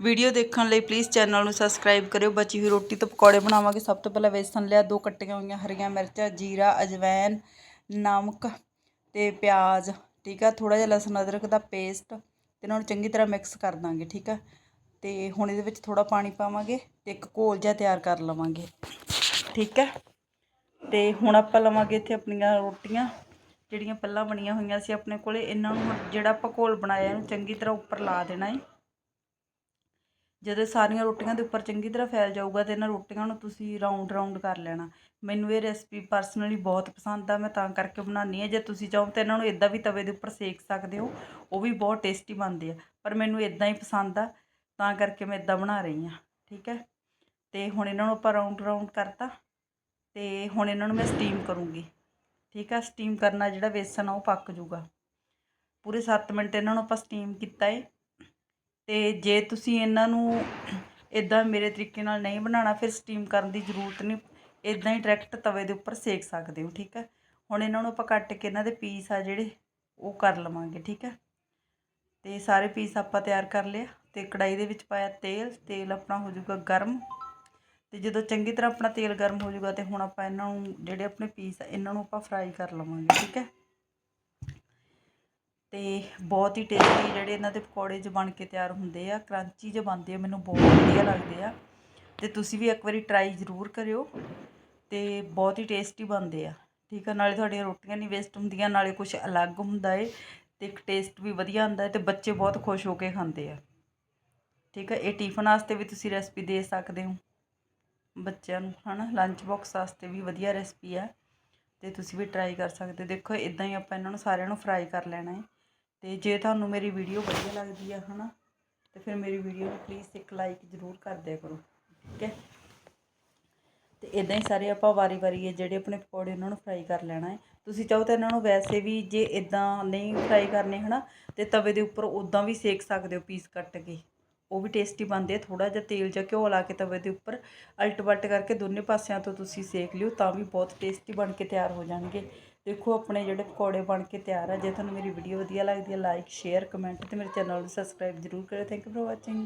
Video ਦੇਖਣ ਲਈ please channel ਨੂੰ ਸਬਸਕ੍ਰਾਈਬ ਕਰਿਓ। ਬਚੀ ਹੋਈ ਰੋਟੀ ਤੋਂ ਪਕੌੜੇ ਬਣਾਵਾਂਗੇ। ਸਭ ਤੋਂ ਪਹਿਲਾਂ ਵੇਸਣ ਲਿਆ। ਦੋ ਕੱਟੀਆਂ ਹੋਈਆਂ ਹਰੀਆਂ ਮਿਰਚਾਂ, ਜੀਰਾ ਅਜਵਾਇਨ ਨਮਕ ਤੇ ਪਿਆਜ਼, ਠੀਕ ਆ? ਥੋੜਾ ਜਿਹਾ ਲਸਣ ਅਦਰਕ ਦਾ ਪੇਸਟ ਤੇ ਇਹਨਾਂ ਨੂੰ ਚੰਗੀ ਤਰ੍ਹਾਂ ਮਿਕਸ ਕਰ ਦਾਂਗੇ, ਠੀਕ ਆ? ਤੇ ਹੁਣ ਇਹਦੇ ਵਿੱਚ ਥੋੜਾ ਪਾਣੀ ਪਾਵਾਂਗੇ ਤੇ ਇੱਕ ਘੋਲ ਜਿਹਾ ਤਿਆਰ ਕਰ ਲਵਾਂਗੇ, ਠੀਕ ਹੈ ਤੇ ਹੁਣ ਆਪਾਂ ਲਵਾਂਗੇ ਇੱਥੇ ਆਪਣੀਆਂ ਰੋਟੀਆਂ, ਜਿਹੜੀਆਂ ਪਹਿਲਾਂ ਬਣੀਆਂ ਹੋਈਆਂ ਸੀ ਆਪਣੇ ਕੋਲੇ। ਇਹਨਾਂ ਨੂੰ ਜਿਹੜਾ ਆਪਾਂ ਘੋਲ ਬਣਾਇਆ, ਇਹਨੂੰ ਚੰਗੀ ਤਰ੍ਹਾਂ ਉੱਪਰ ਲਾ ਦੇਣਾ ਹੈ ਜਦੋਂ ਸਾਰੀਆਂ ਰੋਟੀਆਂ ਦੇ ਉੱਪਰ ਚੰਗੀ ਤਰ੍ਹਾਂ ਫੈਲ ਜਾਊਗਾ ਤੇ ਇਹਨਾਂ ਰੋਟੀਆਂ ਨੂੰ ਤੁਸੀਂ ਰਾਉਂਡ ਰਾਉਂਡ ਕਰ ਲੈਣਾ। ਮੈਨੂੰ ਇਹ ਰੈਸਪੀ ਪਰਸਨਲੀ ਬਹੁਤ ਪਸੰਦ ਆ, ਮੈਂ ਤਾਂ ਕਰਕੇ ਬਣਾਉਂਦੀ ਆ ਜੇ ਤੁਸੀਂ ਚਾਹੋ ਤਾਂ ਇਹਨਾਂ ਨੂੰ ਇਦਾਂ ਵੀ ਤਵੇ ਦੇ ਉੱਪਰ ਸੇਕ ਸਕਦੇ ਹੋ, ਉਹ ਵੀ ਬਹੁਤ ਟੇਸਟੀ ਬਣਦੇ ਆ। ਪਰ ਮੈਨੂੰ ਇਦਾਂ ਹੀ ਪਸੰਦ ਆ, ਤਾਂ ਕਰਕੇ ਮੈਂ ਇਦਾਂ ਬਣਾ ਰਹੀ ਆ ਠੀਕ ਹੈ? ਤੇ ਹੁਣ ਇਹਨਾਂ ਨੂੰ ਆਪਾਂ ਰਾਉਂਡ ਰਾਉਂਡ ਕਰਤਾ ਤੇ ਹੁਣ ਇਹਨਾਂ ਨੂੰ ਮੈਂ ਸਟੀਮ ਕਰੂੰਗੀ, ਠੀਕ ਆ ਸਟੀਮ ਕਰਨਾ ਜਿਹੜਾ ਵੇਸਣ ਆ ਉਹ ਪੱਕ ਜੂਗਾ ਪੂਰੇ 7 ਮਿੰਟ ਇਹਨਾਂ ਨੂੰ ਆਪਾਂ ਸਟੀਮ ਕੀਤਾ ਏ। ਅਤੇ ਜੇ ਤੁਸੀਂ ਇਹਨਾਂ ਨੂੰ ਇੱਦਾਂ ਮੇਰੇ ਤਰੀਕੇ ਨਾਲ ਨਹੀਂ ਬਣਾਉਣਾ, ਫਿਰ ਸਟੀਮ ਕਰਨ ਦੀ ਜ਼ਰੂਰਤ ਨਹੀਂ। ਇੱਦਾਂ ਹੀ ਡਾਇਰੈਕਟ ਤਵੇ ਦੇ ਉੱਪਰ ਸੇਕ ਸਕਦੇ ਹੋ, ਠੀਕ ਹੈ? ਹੁਣ ਇਹਨਾਂ ਨੂੰ ਆਪਾਂ ਕੱਟ ਕੇ ਇਹਨਾਂ ਦੇ ਪੀਸ ਆ ਜਿਹੜੇ, ਉਹ ਕਰ ਲਵਾਂਗੇ, ਠੀਕ ਹੈ? ਤੇ ਸਾਰੇ ਪੀਸ ਆਪਾਂ ਤਿਆਰ ਕਰ ਲਿਆ ਤੇ ਕੜਾਈ ਦੇ ਵਿੱਚ ਪਾਇਆ ਤੇਲ ਤੇਲ ਆਪਣਾ ਹੋ ਜਾਊਗਾ ਗਰਮ। ਤੇ ਜਦੋਂ ਚੰਗੀ ਤਰ੍ਹਾਂ ਆਪਣਾ ਤੇਲ ਗਰਮ ਹੋ ਜਾਊਗਾ ਤੇ ਹੁਣ ਆਪਾਂ ਇਹਨਾਂ ਨੂੰ, ਜਿਹੜੇ ਆਪਣੇ ਪੀਸ ਆ, ਇਹਨਾਂ ਨੂੰ ਆਪਾਂ ਫਰਾਈ ਕਰ ਲਵਾਂਗੇ, ਠੀਕ ਹੈ? ਤੇ ਬਹੁਤ ਹੀ ਟੇਸਟੀ ਜਿਹੜੇ ਇਹਨਾਂ ਦੇ ਪਕੌੜੇ ਜ ਬਣ ਕੇ ਤਿਆਰ ਹੁੰਦੇ ਆ ਕਰੰਚੀ ਜ ਬਣਦੇ ਆ, ਮੈਨੂੰ ਬਹੁਤ ਵਧੀਆ ਲੱਗਦੇ ਆ। ਤੇ ਤੁਸੀਂ ਵੀ ਇੱਕ ਵਾਰੀ ਟਰਾਈ ਜ਼ਰੂਰ ਕਰਿਓ ਤੇ ਬਹੁਤ ਹੀ ਟੇਸਟੀ ਬਣਦੇ ਆ। ਠੀਕ ਆ, ਨਾਲੇ ਤੁਹਾਡੀਆਂ ਰੋਟੀਆਂ ਨਹੀਂ ਵੇਸਟ ਹੁੰਦੀਆਂ, ਨਾਲੇ ਕੁਝ ਅਲੱਗ ਹੁੰਦਾ ਏ ਤੇ ਇੱਕ ਟੇਸਟ ਵੀ ਵਧੀਆ ਆਉਂਦਾ ਹੈ ਤੇ ਬੱਚੇ ਬਹੁਤ ਖੁਸ਼ ਹੋ ਕੇ ਖਾਂਦੇ ਆ। ਠੀਕ ਹੈ ਇਹ ਟਿਫਨ ਵਾਸਤੇ ਵੀ ਤੁਸੀਂ ਰੈਸਪੀ ਦੇ ਸਕਦੇ ਹੋ। ਬੱਚਿਆਂ ਨੂੰ, ਹਨਾ ਲੰਚ ਬਾਕਸ ਵਾਸਤੇ ਵੀ ਵਧੀਆ ਰੈਸਪੀ ਆ ਤੇ ਤੁਸੀਂ ਵੀ ਟਰਾਈ ਕਰ ਸਕਦੇ ਦੇਖੋ ਇਦਾਂ ਹੀ ਆਪਾਂ ਇਹਨਾਂ ਨੂੰ ਸਾਰਿਆਂ ਨੂੰ ਫਰਾਈ ਕਰ ਲੈਣਾ ਹੈ ਤੇ ਜੇ ਤੁਹਾਨੂੰ ਮੇਰੀ ਵੀਡੀਓ ਵਧੀਆ ਲੱਗਦੀ ਆ, ਹਨਾ, ਤੇ ਫਿਰ ਮੇਰੀ ਵੀਡੀਓ ਨੂੰ ਪਲੀਜ਼ ਇੱਕ ਲਾਈਕ ਜ਼ਰੂਰ ਕਰ ਦਿਆ ਕਰੋ, ਠੀਕ ਹੈ? ਤੇ ਇਦਾਂ ਹੀ ਸਾਰੇ ਆਪਾਂ ਵਾਰੀ-ਵਾਰੀ ਇਹ ਜਿਹੜੇ ਆਪਣੇ ਪਕੌੜੇ ਉਹਨਾਂ ਨੂੰ ਫਰਾਈ ਕਰ ਲੈਣਾ ਹੈ। ਤੁਸੀਂ ਚਾਹੋ ਤਾਂ ਇਹਨਾਂ ਨੂੰ ਵੈਸੇ ਵੀ ਜੇ ਇਦਾਂ ਨਹੀਂ ਫਰਾਈ ਕਰਨੇ, ਹਨਾ, ਤੇ ਤਵੇ ਦੇ ਉੱਪਰ ਉਦਾਂ ਵੀ ਸੇਕ ਸਕਦੇ ਹੋ ਪੀਸ ਕੱਟ ਕੇ। ਉਹ ਵੀ ਟੇਸਟੀ ਬਣਦੇ ਆ ਥੋੜਾ ਜਿਹਾ ਤੇਲ ਜਾਂ ਘਿਓ ਲਾ ਕੇ ਤਵੇ ਦੇ ਉੱਪਰ ਅਲਟ ਪਲਟ ਕਰਕੇ ਦੋਨੇ ਪਾਸਿਆਂ ਤੋਂ ਤੁਸੀਂ ਸੇਕ ਲਿਓ, ਤਾਂ ਵੀ ਬਹੁਤ ਟੇਸਟੀ ਬਣ ਕੇ ਤਿਆਰ ਹੋ ਜਾਣਗੇ। ਦੇਖੋ, ਆਪਣੇ ਜਿਹੜੇ ਪਕੌੜੇ ਬਣ ਕੇ ਤਿਆਰ ਆ, ਜੇ ਤੁਹਾਨੂੰ ਮੇਰੀ ਵੀਡੀਓ ਵਧੀਆ ਲੱਗਦੀ ਹੈ ਲਾਈਕ ਸ਼ੇਅਰ ਕਮੈਂਟ ਤੇ ਮੇਰੇ ਚੈਨਲ ਨੂੰ ਸਬਸਕ੍ਰਾਈਬ ਜ਼ਰੂਰ ਕਰਿਓ। Thank you for watching